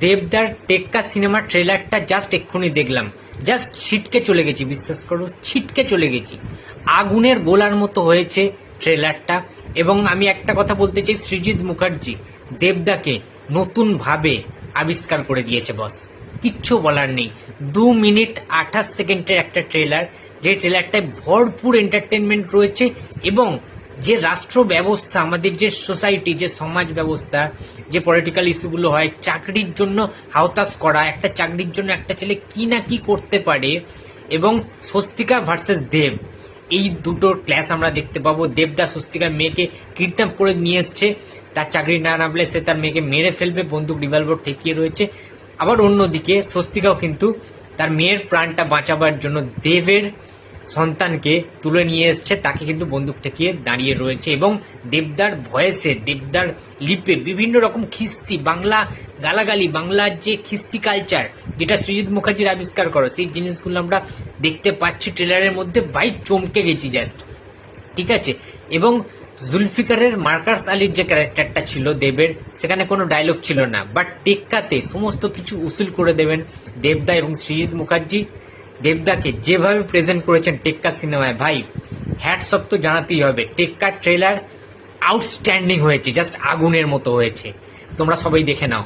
দেবদার টেক্কা সিনেমার ট্রেলারটা জাস্ট এক্ষুনি দেখলাম। জাস্ট ছিটকে চলে গেছি, বিশ্বাস করো, ছিটকে চলে গেছি। আগুনের গোলার মতো হয়েছে ট্রেলারটা। এবং আমি একটা কথা বলতে চাই সৃজিৎ মুখার্জি, দেবদাকে নতুনভাবে আবিষ্কার করে দিয়েছে বস কিচ্ছু বলার নেই। দু মিনিট আঠাশ সেকেন্ডের একটা ট্রেলার, যে ট্রেলারটায় ভরপুর এন্টারটেনমেন্ট রয়েছে এবং যে রাষ্ট্র ব্যবস্থা, আমাদের যে সোসাইটি যে সমাজ ব্যবস্থা, যে পলিটিক্যাল ইস্যুগুলো হয়, চাকরির জন্য হাওতাস করা, একটা চাকরির জন্য একটা ছেলে কি না কি করতে পারে, এবং স্বস্তিকা ভার্সেস দেব, এই দুটো ক্লাস আমরা দেখতে পাবো। দেবদা স্বস্তিকার মেয়েকে কিডন্যাপ করে নিয়ে এসছে, তার চাকরি না নামলে সে তার মেয়েকে মেরে ফেলবে, বন্দুক রিভলভার ঠেকিয়ে রয়েছে। আবার অন্যদিকে স্বস্তিকাও কিন্তু তার মেয়ের প্রাণটা বাঁচাবার জন্য দেবের সন্তানকে তুলে নিয়ে এসছে, তাকে কিন্তু বন্দুক ঠেকিয়ে দাঁড়িয়ে রয়েছে এবং দেবদার ভয়েসে, দেবদার লিপে বিভিন্ন রকম খিস্তি, বাংলা গালাগালি বাংলার যে খিস্তি কালচার যেটা সৃজিৎ মুখার্জির আবিষ্কার করো, সেই জিনিসগুলো আমরা দেখতে পাচ্ছি ট্রেলারের মধ্যে, বাইক চমকে গেছি জাস্ট ঠিক আছে? এবং জুলফিকারের মার্কার্স আলীর যে ক্যারেক্টারটা ছিল দেবের, সেখানে কোনো ডায়লগ ছিল না বাট টেক্কাতে সমস্ত কিছু উসুল করে দেবেন দেবদা এবং সৃজিৎ মুখার্জি। দেবদাকে যেভাবে প্রেজেন্ট করেছেন টেক্কা সিনেমায়, ভাই হ্যাট হ্যাটসঅপ তো জানাতেই হবে। টেক্কার ট্রেলার আউটস্ট্যান্ডিং হয়েছে জাস্ট আগুনের মতো হয়েছে। তোমরা সবাই দেখে নাও।